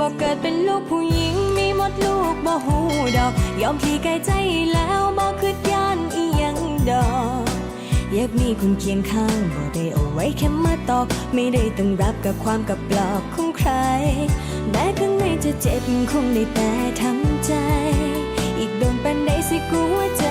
บอกเกิดเป็นลูกผู้หญิง มีหมดลูกบ่หูดอก ยอมพี่ไกลใจแล้วบ่คืดย่านอีหยังดอกอยากมีคุณเคียงข้างบ่ได้เอาไว้แค่มาตอก ไม่ได้ต้องรับกับความกับปลอกของใคร แม้ข้างในจะเจ็บคงได้แต่ทำใจ อีกโดนปันใดสิกลัวใจ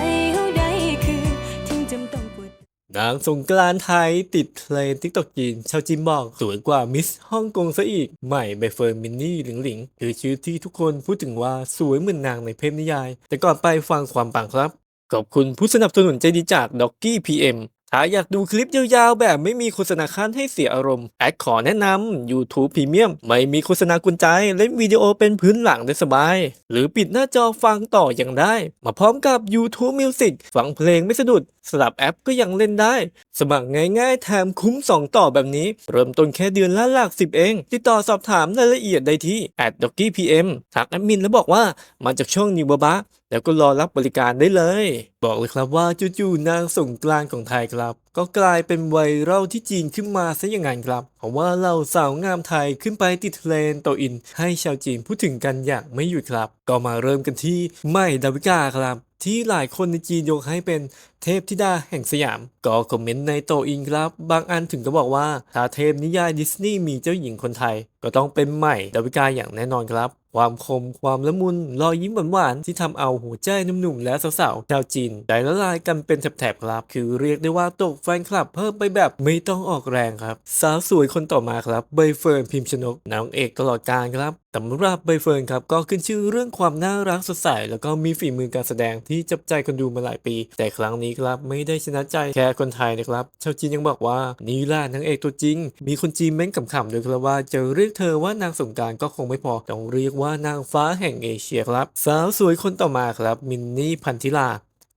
นางสงกรานไทยติดเทรนทิกตอกจีนชาวจีนบอกสวยกว่ามิสฮ่องกงซะอีก ใหม่ใบเฟิร์นมินนี่หลิงหลิงคือชื่อที่ทุกคนพูดถึงว่าสวยเหมือนนางในเพจนิยาย แต่ก่อนไปฟังความปังครับ ขอบคุณผู้สนับสนุนใจดีจากด็อกกี้พีเอ็ม ถ้าอยากดูคลิปยาวๆ แบบไม่มีโฆษณาขั้นให้เสียอารมณ์ แอดขอแนะนำ YouTube Premium ไม่มีโฆษณากุญใจ เล่นวิดีโอเป็นพื้นหลังได้สบาย หรือปิดหน้าจอฟังต่ออย่างได้ มาพร้อมกับ YouTube Music ฟังเพลงไม่สะดุด สลับแอปก็ยังเล่นได้ สมัครง่ายๆ แถมคุ้ม 2 ต่อแบบนี้ เริ่มต้นแค่เดือนละหลักสิบเอง ติดต่อสอบถามรายละเอียดได้ที่ d o c k y PM ทักแอดมินแล้วบอกว่ามาจากช่องนิวบาบะ แล้วก็รอรับบริการได้เลย บอกเลยครับว่าจู่ๆนางสงกรานของไทยครับ ก็กลายเป็นไวรัลที่จีนขึ้นมาซะอย่างนั้นครับ เพราะว่าเราสาวงามไทยขึ้นไปติดเทรนโตอิน ให้ชาวจีนพูดถึงกันอย่างไม่หยุดครับ ก็มาเริ่มกันที่ใหม่ดาวิกาครับที่หลายคนในจีนยกให้เป็นเทพธิดาแห่งสยาม ก็คอมเมนต์ในโตอินครับ บางอันถึงก็บอกว่า ถ้าเทพนิยายดิสนีย์มีเจ้าหญิงคนไทย ก็ต้องเป็นใหม่ดาวิกาอย่างแน่นอนครับ ความคม ความละมุน รอยยิ้มหวานๆที่ทำเอาหัวใจหนุ่มๆ และสาวๆ ชาวจีนได้ละลายกันเป็นแถบๆครับ คือเรียกได้ว่าตกแฟนคลับเพิ่มไปแบบไม่ต้องออกแรงครับ สาวสวยคนต่อมาครับ ใบเฟิร์นพิมพ์ชนกนางเอกตลอดกาลครับ สำหรับใบเฟิร์นครับก็ขึ้นชื่อเรื่องความน่ารักสดใสแล้วก็มีฝีมือการแสดงที่จับใจคนดูมาหลายปี แต่ครั้งนี้ครับไม่ได้ชนะใจแค่คนไทยนะครับชาวจีนยังบอกว่านี่ล่ะนางเอกตัวจริง มีคนจีนเม้นขำๆด้วยครับว่าจะเรียกเธอว่านางสงการก็คงไม่พอต้องเรียกว่านางฟ้าแห่งเอเชียครับ สาวสวยคนต่อมาครับ มินนี่พันธิลา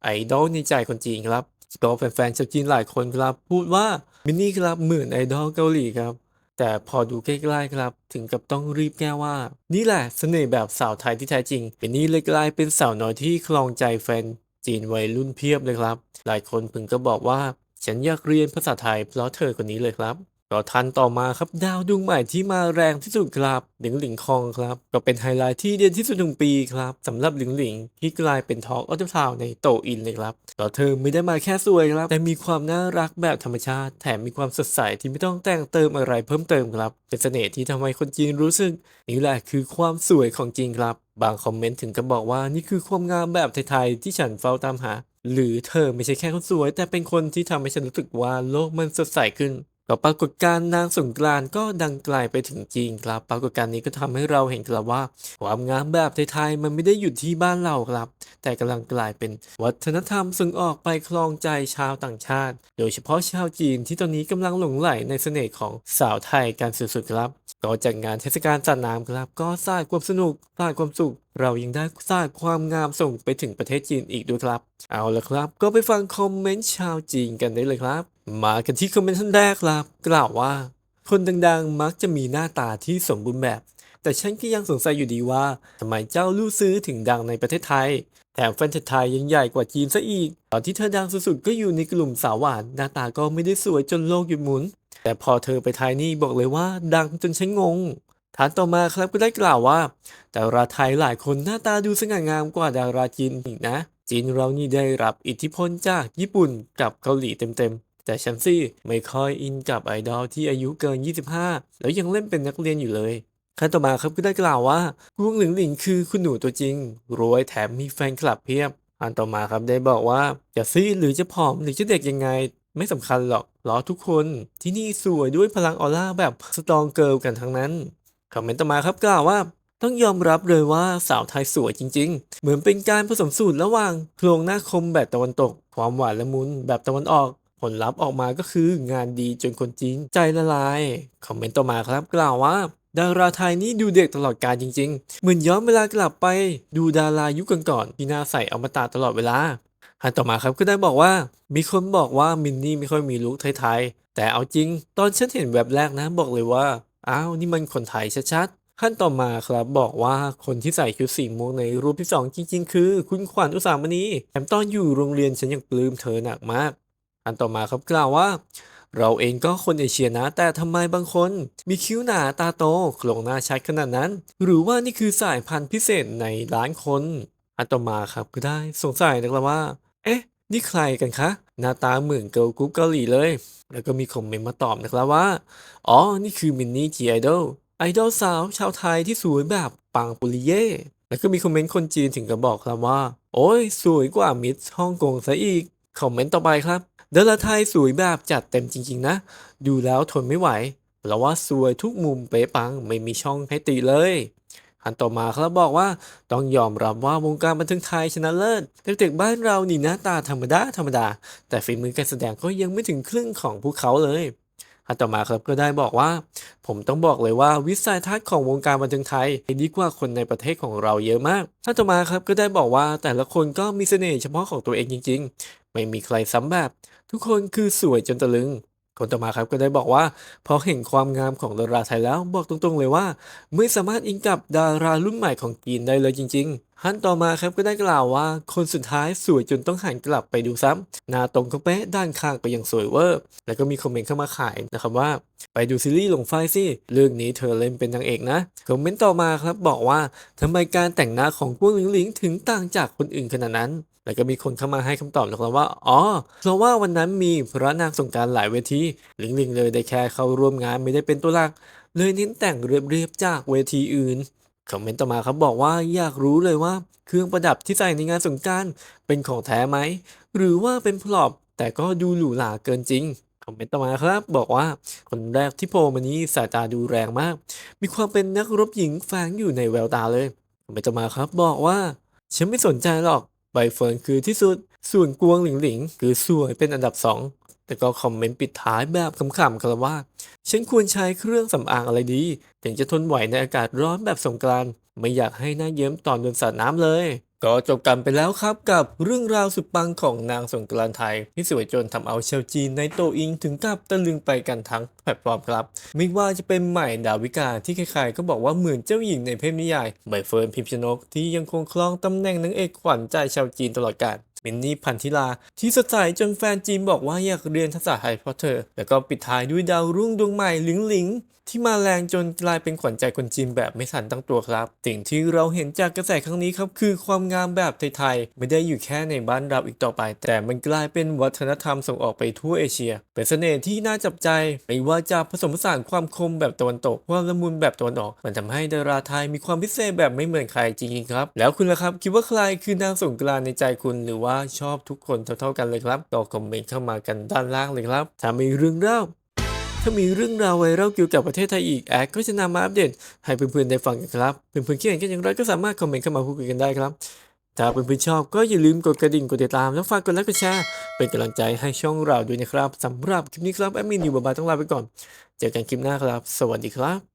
ไอดอลในใจคนจีนครับก็แฟนๆชาวจีนหลายคนครับ พูดว่ามินนี่ครับเหมือนไอดอลเกาหลีครับ แต่พอดูใกล้ๆครับ ถึงกับต้องรีบแก้ว่า นี่แหละเสน่ห์แบบสาวไทยที่แท้จริง เป็นนี่เลยกลายเป็นสาวน้อยที่คลองใจแฟนจีนวัยรุ่นเพียบเลยครับ หลายคนพึงก็บอกว่า ฉันอยากเรียนภาษาไทยเพราะเธอคนนี้เลยครับ ก็ทันต่อมาครับดาวดวงใหม่ที่มาแรงที่สุดครับหลิงหลิงคองครับ ก็เป็นไฮไลท์ที่เด่นที่สุดของปีครับสำหรับหลิงหลิงที่กลายเป็นทอล์กออฟทาวในโตอินเลยครับก็เธอไม่ได้มาแค่สวยครับ แต่มีความน่ารักแบบธรรมชาติ แถมมีความสดใสที่ไม่ต้องแต่งเติมอะไรเพิ่มเติมครับ เป็นเสน่ห์ที่ทำให้คนจีนรู้สึกนี่แหละคือความสวยของจริงครับ บางคอมเมนต์ถึงกับบอกว่านี่คือความงามแบบไทยๆที่ฉันเฝ้าตามหาหรือเธอไม่ใช่แค่คนสวย แต่เป็นคนที่ทำให้ฉันรู้สึกว่าโลกมันสดใสขึ้น ปรากฏการณ์นางสงกรานก็ดังไกลไปถึงจีนครับ ปรากฏการณ์นี้ก็ทำให้เราเห็นครับว่า ความงามแบบไทยๆมันไม่ได้หยุดที่บ้านเราครับ แต่กำลังกลายเป็นวัฒนธรรมส่งออกไปคลองใจชาวต่างชาติ โดยเฉพาะชาวจีนที่ตอนนี้กำลังหลงไหลในเสน่ห์ของสาวไทยกันสุดๆครับก็จัดงานเทศกาลจัดน้ำครับ ก็สร้างความสนุกสร้างความสุข เรายังได้สร้างความงามส่งไปถึงประเทศจีนอีกด้วยครับ เอาละครับ ก็ไปฟังคอมเมนต์ชาวจีนกันได้เลยครับ มากันที่คอมเมนต์ท่านแรกครับกล่าวว่า คนดังๆมักจะมีหน้าตาที่สมบูรณ์แบบ แต่ฉันก็ยังสงสัยอยู่ดีว่าทำไมเจ้าลู่ซื้อถึงดังในประเทศไทย แถมแฟนไทยยังใหญ่กว่าจีนซะอีก ตอนที่เธอดังสุดๆก็อยู่ในกลุ่มสาวหวาน หน้าตาก็ไม่ได้สวยจนโลกหยุดหมุน แต่พอเธอไปไทยนี่บอกเลยว่าดังจนฉันงงฐานต่อมาครับก็ได้กล่าวว่าดาราไทยหลายคนหน้าตาดูสง่างามกว่าดาราจีนอีกนะจีนเรานี่ได้รับอิทธิพลจากญี่ปุ่นกับเกาหลีเต็มๆ แต่ฉันสิไม่ค่อยอินกับไอดอลที่อายุเกิน 25 แล้วยังเล่นเป็นนักเรียนอยู่เลยขั้นต่อมาครับก็ได้กล่าวว่าลุงหลิงหลิงคือคุณหนูตัวจริง รวยแถมมีแฟนคลับเพียบ อันต่อมาครับได้บอกว่าจะซีดหรือจะผอมหรือจะเด็กยังไง ไม่สำคัญหรอกล้อทุกคนที่นี่สวยด้วยพลังออร่าแบบสตรองเกิร์ลกันทั้งนั้นคอมเมนต์ต่อมาครับกล่าวว่า ต้องยอมรับเลยว่าสาวไทยสวยจริง ๆ เหมือนเป็นการผสมสูตรระหว่างโครงหน้าคมแบบตะวันตก ความหวานละมุนแบบตะวันออก ผลลัพธ์ออกมาก็คืองานดีจนคนจีนใจละลาย คอมเมนต์ต่อมาครับกล่าวว่าดาราไทยนี่ดูเด็กตลอดกาลจริง ๆ เหมือนย้อนเวลากลับไป ดูดารายุคก่อนๆที่หน้าใสอมตะตลอดเวลาอันต่อมาครับก็ได้บอกว่า มีคนบอกว่ามินนี่ไม่ค่อยมีลุคไทยๆแต่เอาจริง ตอนฉันเห็นแบบแรกนะบอกเลยว่า อ้าวนี่มันคนไทยชัดๆขั้นต่อมาครับบอกว่าคนที่ใส่ชุดสีม่วงในรูปที่สองจริง ๆ คือ คุณขวัญอุสามณีแถมตอนอยู่โรงเรียนฉันยังปลื้มเธอหนักมาก อันต่อมาครับกล่าวว่า เราเองก็คนเอเชียนะ แต่ทำไมบางคน มีคิ้วหนาตาโตโครงหน้าชัดขนาดนั้น หรือว่านี่คือสายพันธุ์พิเศษในล้านคน อันต่อมาครับก็ได้สงสัยนะครับว่า เอ๊ะ นี่ใครกันคะ หน้าตาเหมือนเกิร์ลกรุ๊ปเกาหลีเลย แล้วก็มีคอมเมนต์มาตอบนะครับว่า อ๋อ นี่คือมินนี่จีไอดอลไอดอลสาวชาวไทยที่สวยแบบปังปุริเย่แล้วก็มีคอมเมนต์คนจีนถึงกับบอกครับว่า โอ้ยสวยกว่ามิสฮ่องกงซะอีก คอมเมนต์ต่อไปครับ ดาราไทยสวยแบบจัดเต็มจริง ๆ นะ ดูแล้วทนไม่ไหว เพราะว่าสวยทุกมุมเป๊ะปังไม่มีช่องให้ติเลยอันต่อมาครับบอกว่าต้องยอมรับว่าวงการบันเทิงไทยชนะเลิศเด็กๆบ้านเรานี่หน้าตาธรรมดาธรรมดา แต่ฝีมือการแสดงก็ยังไม่ถึงครึ่งของพวกเขาเลยอันต่อมาครับก็ได้บอกว่า ผมต้องบอกเลยว่าวิสัยทัศน์ของวงการบันเทิงไทยดีกว่าคนในประเทศของเราเยอะมากท่านต่อมาครับก็ได้บอกว่าแต่ละคนก็มีเสน่ห์เฉพาะของตัวเองจริง ๆ ไม่มีใครซ้ำแบบ ทุกคนคือสวยจนตะลึง คนต่อมาครับก็ได้บอกว่าพอเห็นความงามของดาราไทยแล้วบอกตรงๆเลยว่า ไม่สามารถอิงกับดารารุ่นใหม่ของจีนได้เลยจริงๆฮันต่อมาครับก็ได้กล่าวว่า คนสุดท้ายสวยจนต้องหันกลับไปดูซ้ำหน้าตรงก็เป๊ะด้านข้างก็ยังสวยเวอร์ แล้วก็มีคอมเมนต์เข้ามาขายนะครับว่า ไปดูซีรีส์หลงไฟสิเรื่องนี้เธอเล่นเป็นนางเอกนะคอมเมนต์ต่อมาครับบอกว่าทำไมการแต่งหน้าของกวงหลิงหลิงถึงต่างจากคนอื่นขนาดนั้น แล้วก็มีคนเข้ามาให้คำตอบนะครับว่า อ๋อ เพราะว่าวันนั้นมีพระนางสงการหลายเวทีหลิงหลิงเลยได้แค่เข้าร่วมงานไม่ได้เป็นตัวหลัก เลยเน้นแต่งเรียบๆจากเวทีอื่นคอมเมนต์ต่อมาครับบอกว่าอยากรู้เลยว่า เครื่องประดับที่ใส่ในงานสงการเป็นของแท้ไหม หรือว่าเป็นพลอปแต่ก็ดูหรูหราเกินจริงคอมเมนต์ต่อมาครับ บอกว่าคนแรกที่โผล่มานี้สายตาดูแรงมาก มีความเป็นนักรบหญิงแฝงอยู่ในแววตาเลยคอมเมนต์ต่อมาครับบอกว่า ฉันไม่สนใจหรอก ใบเฟิร์นคือที่สุด ส่วนกวงหลิงหลิง คือสวยเป็นอันดับสองแต่ก็คอมเมนต์ปิดท้ายแบบขำๆกันว่า ฉันควรใช้เครื่องสำอางอะไรดี ถึงจะทนไหวในอากาศร้อนแบบสงกรานต์ไม่อยากให้หน้าเยิ้มตอนโดนสาดน้ำเลย ก็จบกันไปแล้วครับกับเรื่องราวสุดปังของนางสงกรานไทย ที่สวยจนทำเอาชาวจีนในโตอิงถึงกับตะลึงไปกันทั้งแพลตฟอร์มครับ ไม่ว่าจะเป็นใหม่ดาวิกาที่ใครๆก็บอกว่าเหมือนเจ้าหญิงในเทพนิยายใบเฟิร์นพิมพ์ชนกที่ยังคงครองตำแหน่งนางเอกขวัญใจชาวจีนตลอดกาลมินนี่พันธิลา ที่สดใสจนแฟนจีนบอกว่าอยากเรียนภาษาไทยเพราะเธอ แล้วก็ปิดท้ายด้วยดาวรุ่งดวงใหม่หลิงหลิง ที่มาแรงจนกลายเป็นขวัญใจคนจีนแบบไม่ทันตั้งตัวครับ สิ่งที่เราเห็นจากกระแสครั้งนี้ครับคือความงามแบบไทยๆ ไม่ได้อยู่แค่ในบ้านเราอีกต่อไป แต่มันกลายเป็นวัฒนธรรมส่งออกไปทั่วเอเชีย เป็นเสน่ห์ที่น่าจับใจ ไม่ว่าจะผสมผสานความคมแบบตะวันตก ความละมุนแบบตะวันออก มันทำให้ดาราไทยมีความพิเศษแบบไม่เหมือนใครจริงๆครับ แล้วคุณล่ะครับ คิดว่าใครคือนางสงกรานต์ในใจคุณหรือว่าชอบทุกคนเท่าๆกันเลยครับก็คอมเมนต์เข้ามากันด้านล่างเลยครับถ้ามีเรื่องเล่า ถ้ามีเรื่องราวไวรัลเกี่ยวกับประเทศไทยอีกแอดก็จะนำมาอัปเดต ให้เพื่อนๆได้ฟังกันครับ เพื่อนๆคิดเห็นกันอย่างไรก็สามารถคอมเมนต์เข้ามาพูดคุยกันได้ครับ ถ้าเพื่อนๆชอบก็อย่าลืมกดกระดิ่งกดติดตามแล้วฝากกดไลค์กดแชร์เป็นกำลังใจให้ช่องเราด้วยนะครับสำหรับคลิปนี้ครับแอดมินอยู่บายๆต้องลาไปก่อน เจอกันคลิปหน้าครับ สวัสดีครับ